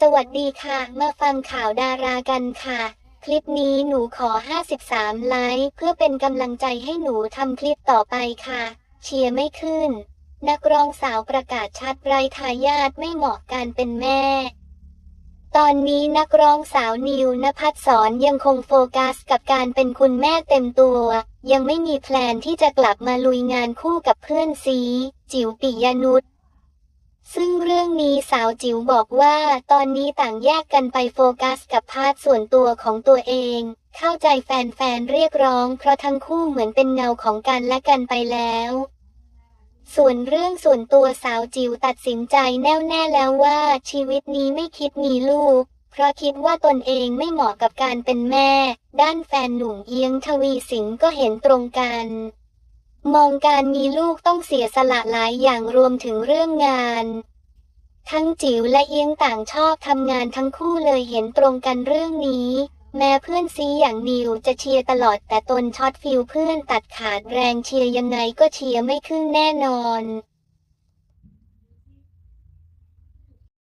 สวัสดีค่ะ มาฟังข่าวดารากันค่ะ คลิปนี้หนูขอ 53 ไลค์เพื่อเป็นกำลังใจให้หนูทำคลิปต่อไปค่ะ เชียร์ไม่ขึ้น นักร้องสาวประกาศชัดไรทายาทไม่เหมาะการเป็นแม่ ตอนนี้นักร้องสาวนิวนภัสสรยังคงโฟกัสกับการเป็นคุณแม่เต็มตัว ยังไม่มีแพลนที่จะกลับมาลุยงานคู่กับเพื่อนซี จิ๋วปิยนุช รื่องนี้สาวจิ๋วบอกว่าตอนนี้ต่างแยกกันไปโฟกัสกับพาร์ทส่วนตัวของตัวเอง เข้าใจแฟนๆเรียกร้อง เพราะทั้งคู่เหมือนเป็นเงาของกันและกันไปแล้ว ส่วนเรื่องส่วนตัวสาวจิ๋วตัดสินใจแน่วแน่แล้วว่าชีวิตนี้ไม่คิดมีลูก เพราะคิดว่าตนเองไม่เหมาะกับการเป็นแม่ ด้านแฟนหนุ่มเอียงทวีสิงก็เห็นตรงกันมองการมีลูกต้องเสียสละหลายอย่างรวมถึงเรื่องงาน ทั้งจิ๋วและเอียงต่างชอบทำงานทั้งคู่เลยเห็นตรงกันเรื่องนี้ แม้เพื่อนซีอย่างนิวจะเชียร์ตลอดแต่ตนช็อตฟิลเพื่อนตัดขาดแรงเชียร์ยังไงก็เชียร์ไม่ขึ้นแน่นอน